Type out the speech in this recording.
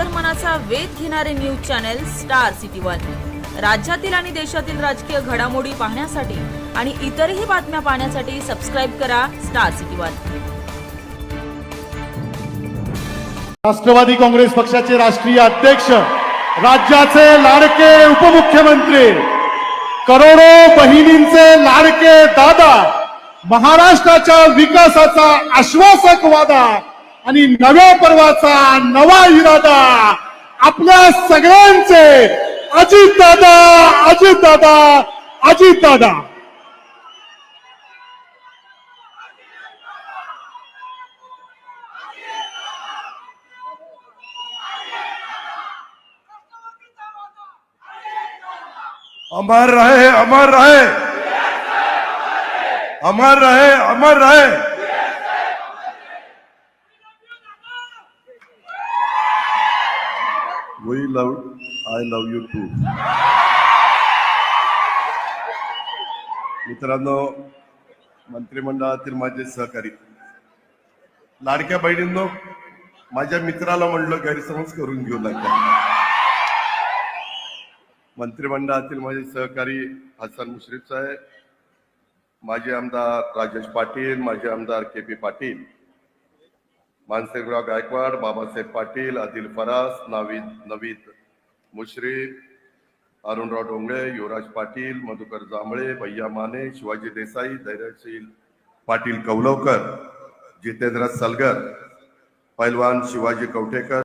अंतर्मनाचा वेध घेणारे news channel star city one. राज्यातील आणि देशातील राजकीय घडामोडी पाहण्यासाठी आणि इतरही बातम्या पाहण्यासाठी सबस्क्राईब करा star city one. Rashtravadi Congress पक्षाचे राष्ट्रीय अध्यक्ष राज्याचे लाडके उपमुख्यमंत्री करोडो बहिणींचे लाडके दादा महाराष्ट्राच्या विकासाचा आश्वासक वादा. आणि नव्या पर्वाचा नवा इरादा आपल्या सगळ्यांचे अजित दादा अजित दादा अजित दादा अमर रहे अमर रहे। अमर रहे अमर रहे। We love I love you too मित्रांनो मंत्रिमंडळातील माझे सहकारी लाडक्या बहिणींनो माझ्या मित्राला म्हणलं गैरसमज करून घेऊ नका. मंत्रिमंडळातील माझे सहकारी हसन मुश्रीफ साहेब माजी आमदार राजेश पाटील माजी आमदार के पी पाटील मानसिंगराव गायकवाड बाबासाहेब पाटील आदिल फरास नावीद नवीद मुश्रीफ अरुणराव डोंगळे युवराज पाटील मधुकर जांभळे भैया माने शिवाजी देसाई धैर्यशील पाटील कौलवकर जितेंद्र सलगर पैलवान शिवाजी कवठेकर